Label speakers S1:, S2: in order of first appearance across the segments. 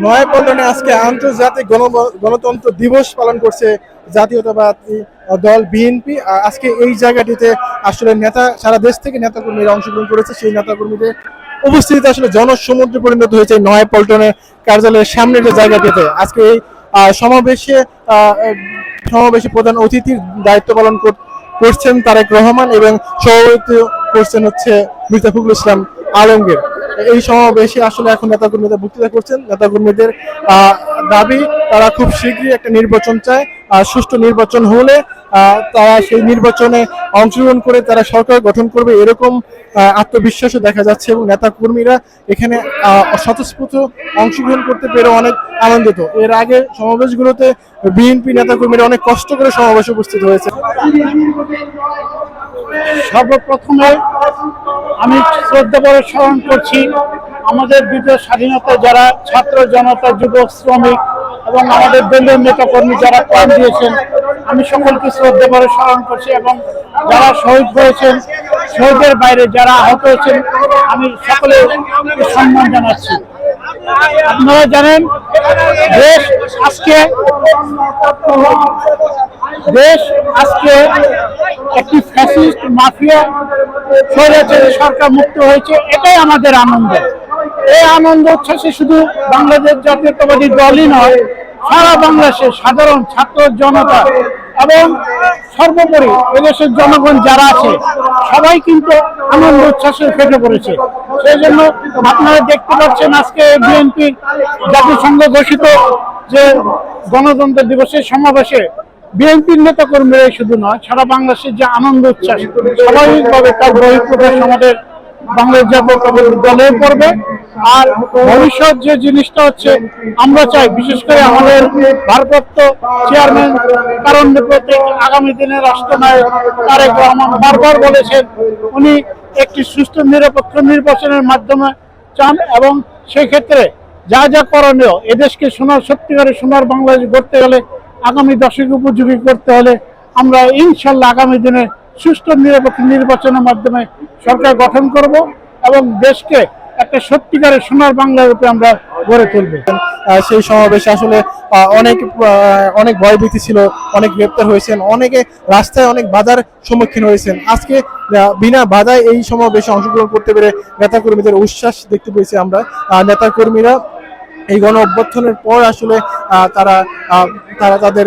S1: নয়াপল্টনে আজকে আন্তর্জাতিক গণ- গণতন্ত্র দিবস পালন করছে জাতীয়তাবাদী দল বিএনপি। আজকে এই জায়গাটিতে আসলে নেতা, সারা দেশ থেকে নেতাকর্মীরা অংশগ্রহণ করেছে। সেই নেতাকর্মীদের উপস্থিতিতে আসলে জনসমুদ্রে পরিণত হয়েছে এই নয়াপল্টনে কার্যালয়ের সামনের যে জায়গাটিতে। আজকে এই সমাবেশে সমাবেশে প্রধান অতিথির দায়িত্ব পালন কর- করছেন তারেক রহমান এবং সভাপতি করছেন হচ্ছে মির্জা ফখরুল ইসলাম আলমগীর। এই সমাবেশে আসলে এখন নেতাকর্মীদের বক্তৃতা করছেন। নেতাকর্মীদের দাবি, তারা খুব শীঘ্রই একটা নির্বাচন চায়। আর সুষ্ঠু নির্বাচন হলে তারা সেই নির্বাচনে অংশগ্রহণ করে তারা সরকার গঠন করবে এরকম আত্মবিশ্বাসও দেখা যাচ্ছে এবং নেতাকর্মীরা এখানে স্বতঃস্ফূর্ত অংশগ্রহণ করতে পেরে অনেক আনন্দিত। এর আগে সমাবেশগুলোতে বিএনপি নেতাকর্মীরা অনেক কষ্ট করে সমাবেশে উপস্থিত হয়েছে।
S2: সর্বপ্রথমে আমি শ্রদ্ধা করে স্মরণ করছি আমাদের দ্বিতীয় স্বাধীনতা যারা ছাত্র জনতা, যুবক, শ্রমিক এবং আমাদের দলীয় নেতাকর্মী যারা প্রাণ দিয়েছেন, আমি সকলকে শ্রদ্ধা করে স্মরণ করছি এবং যারা শহীদ হয়েছেন, শহীদের বাইরে যারা আহত হয়েছেন, আমি সকলে সম্মান জানাচ্ছি। আপনারা জানেন, দেশ আজকে দেশ আজকে একটি ফ্যাসিস্ট, মাফিয়া, স্বৈরাচারী সরকার মুক্ত হয়েছে, এটাই আমাদের আনন্দ। এই আনন্দ উচ্ছ্বাসে শুধু বাংলাদেশ জাতীয়তাবাদী দলই নয়, সারা বাংলাদেশের সাধারণ ছাত্র জনতা এবং সর্বোপরি এদেশের জনগণ যারা আছে, সবাই কিন্তু আনন্দ উচ্ছ্বাসে ফেটে পড়েছে। সেই জন্য আপনারা দেখতে পাচ্ছেন আজকে বিএনপির জাতিসংঘ ঘোষিত যে গণতন্ত্র দিবসের সমাবেশে বিএনপির নেতা কর্মীরাই শুধু নয়, সারা বাংলাদেশের যে আনন্দ, উচ্ছ্বাস, স্বাভাবিকভাবে তার বহিঃপ্রকাশ আমাদের বাংলাদেশ জাতীয়তাবাদী দলের করবে আর ভবিষ্যৎ যে জিনিসটা হচ্ছে, আমরা চাই, বিশেষ করে আমাদের ভারপ্রাপ্ত চেয়ারম্যান কারণ আগামী দিনে রাষ্ট্রনায়ক তারেক রহমান বারবার বলেছেন, উনি একটি সুস্থ, নিরপেক্ষ নির্বাচনের মাধ্যমে চান এবং সেক্ষেত্রে যা যা করণীয়, এদেশকে সোনার, সত্যিকারের সোনার বাংলাদেশ গড়তে গেলে আগামী দশক উপযোগী করতে হলে আমরা ইনশাল্লাহ আগামী দিনে সুষ্ঠু নিরপেক্ষ নির্বাচনের মাধ্যমে সরকার গঠন করব এবং দেশকে একটা সত্যিকারের সোনার বাংলা রূপে আমরা গড়ে তুলব।
S1: সেই সমাবেশে আসলে অনেক অনেক ভয়ভীতি ছিল, অনেক গ্রেপ্তার হয়েছেন, অনেকে রাস্তায় অনেক বাধার সম্মুখীন হয়েছেন। আজকে বিনা বাধায় এই সমাবেশে অংশগ্রহণ করতে পেরে নেতাকর্মীদের উচ্ছ্বাস দেখতে পেয়েছি আমরা। নেতাকর্মীরা এই গণ অভ্যর্থনের পর আসলে তারা তারা তাদের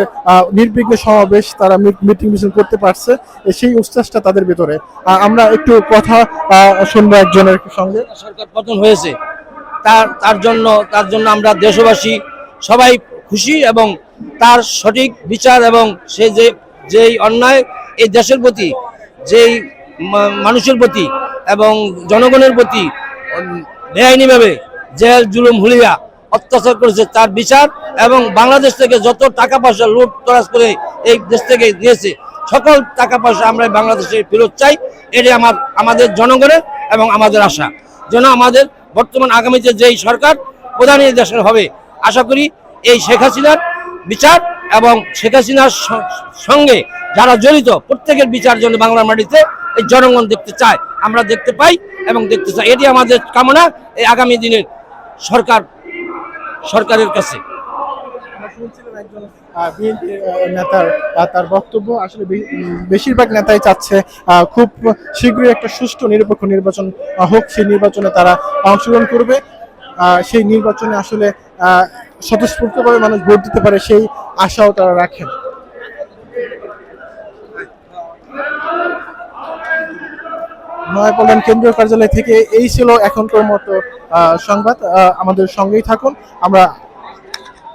S1: নির্বিঘ্ন সমাবেশ, তারা মিটিং মিছিল করতে পারছে সেই উচ্ছ্বাসটা তাদের ভিতরে। আমরা একটু কথা শুনব একজনের সঙ্গে।
S3: সরকার পতন হয়েছে, তার তার জন্য তার জন্য আমরা দেশবাসী সবাই খুশি এবং তার সঠিক বিচার এবং সে যে, যেই অন্যায়, এই দেশের প্রতি, যেই মানুষের প্রতি এবং জনগণের প্রতি বেআইনিভাবে জেল জুলুম, হুলিয়া অত্যাচার করেছে তার বিচার এবং বাংলাদেশ থেকে যত টাকা পয়সা লুট তরাজ করে এই দেশ থেকে নিয়েছে সকল টাকা পয়সা আমরা বাংলাদেশে ফেরত চাই। এটি আমার, আমাদের জনগণের এবং আমাদের আশা। যেন আমাদের বর্তমান আগামীতে যেই সরকার প্রধান দেশের হবে, আশা করি এই শেখ হাসিনার বিচার এবং শেখ হাসিনার সঙ্গে যারা জড়িত প্রত্যেকের বিচার জন্য বাংলার মাটিতে এই জনগণ দেখতে চায়, আমরা দেখতে পাই এবং দেখতে চাই। এটি আমাদের কামনা, এই আগামী দিনের সরকার সরকারের কাছে।
S1: নেতার তার বক্তব্য। আসলে বেশিরভাগ নেতাই চাচ্ছে খুব শীঘ্রই একটা সুষ্ঠু নিরপেক্ষ নির্বাচন হোক, সেই নির্বাচনে তারা অংশগ্রহণ করবে। সেই নির্বাচনে আসলে স্বতঃস্ফূর্তভাবে মানুষ ভোট দিতে পারে সেই আশাও তারা রাখেন। নয়াপল্টন কেন্দ্রীয় কার্যালয় থেকে এই ছিল এখনকার মতো সংবাদ। আমাদের সঙ্গেই থাকুন। আমরা